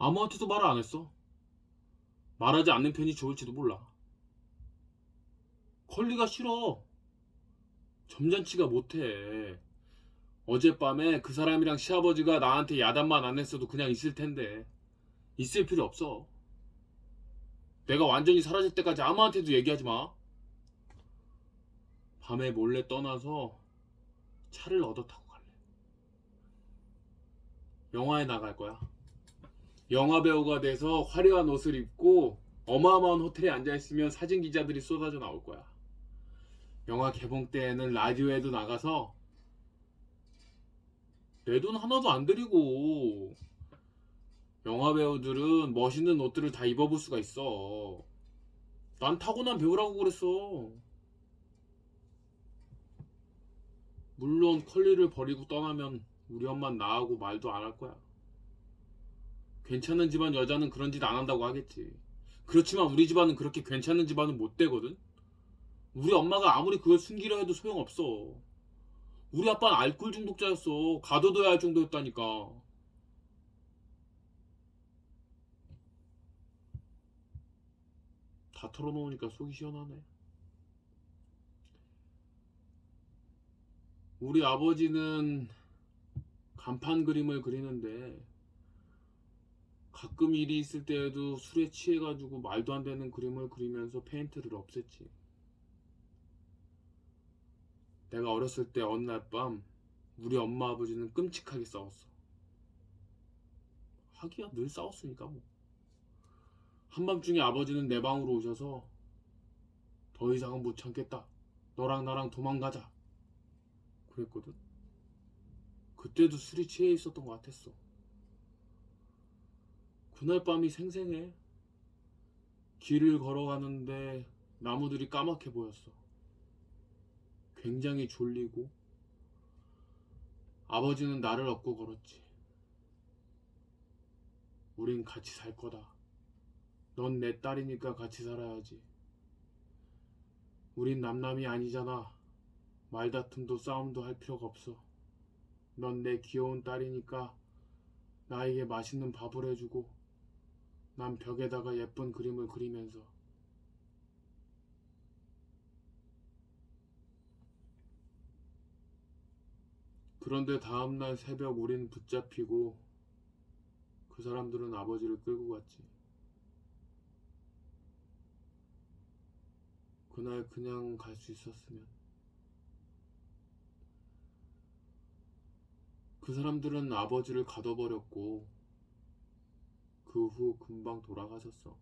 아무한테도 말안 했어. 말하지 않는 편이 좋을지도 몰라. 컬리가 싫어. 점잖지가 못해. 어젯밤에 그 사람이랑 시아버지가 나한테 야단만 안 했어도 그냥 있을 텐데. 있을 필요 없어. 내가 완전히 사라질 때까지 아무한테도 얘기하지 마. 밤에 몰래 떠나서 차를 얻어 타고 갈래. 영화에 나갈 거야. 영화 배우가 돼서 화려한 옷을 입고 어마어마한 호텔에 앉아 있으면 사진 기자들이 쏟아져 나올 거야. 영화 개봉 때에는 라디오에도 나가서 내 돈 하나도 안 들이고 영화 배우들은 멋있는 옷들을 다 입어볼 수가 있어. 난 타고난 배우라고 그랬어. 물론 컬리를 버리고 떠나면 우리 엄마는 나하고 말도 안 할 거야. 괜찮은 집안 여자는 그런 짓 안 한다고 하겠지. 그렇지만 우리 집안은 그렇게 괜찮은 집안은 못 되거든. 우리 엄마가 아무리 그걸 숨기려 해도 소용없어. 우리 아빠는 알코올 중독자였어. 가둬둬야 할 정도였다니까. 다 털어놓으니까 속이 시원하네. 우리 아버지는 간판 그림을 그리는데 가끔 일이 있을 때에도 술에 취해가지고 말도 안 되는 그림을 그리면서 페인트를 없앴지. 내가 어렸을 때 어느 날 밤 우리 엄마 아버지는 끔찍하게 싸웠어. 하기야 늘 싸웠으니까 뭐. 한밤중에 아버지는 내 방으로 오셔서 더 이상은 못 참겠다. 너랑 나랑 도망가자. 그랬거든. 그때도 술이 취해 있었던 것 같았어. 그날 밤이 생생해. 길을 걸어가는데 나무들이 까맣게 보였어. 굉장히 졸리고 아버지는 나를 업고 걸었지. 우린 같이 살 거다. 넌 내 딸이니까 같이 살아야지. 우린 남남이 아니잖아. 말다툼도 싸움도 할 필요가 없어. 넌 내 귀여운 딸이니까 나에게 맛있는 밥을 해주고 난 벽에다가 예쁜 그림을 그리면서 그런데 다음날 새벽 우린 붙잡히고 그 사람들은 아버지를 끌고 갔지. 그날 그냥 갈 수 있었으면. 그 사람들은 아버지를 가둬버렸고 그 후 금방 돌아가셨어.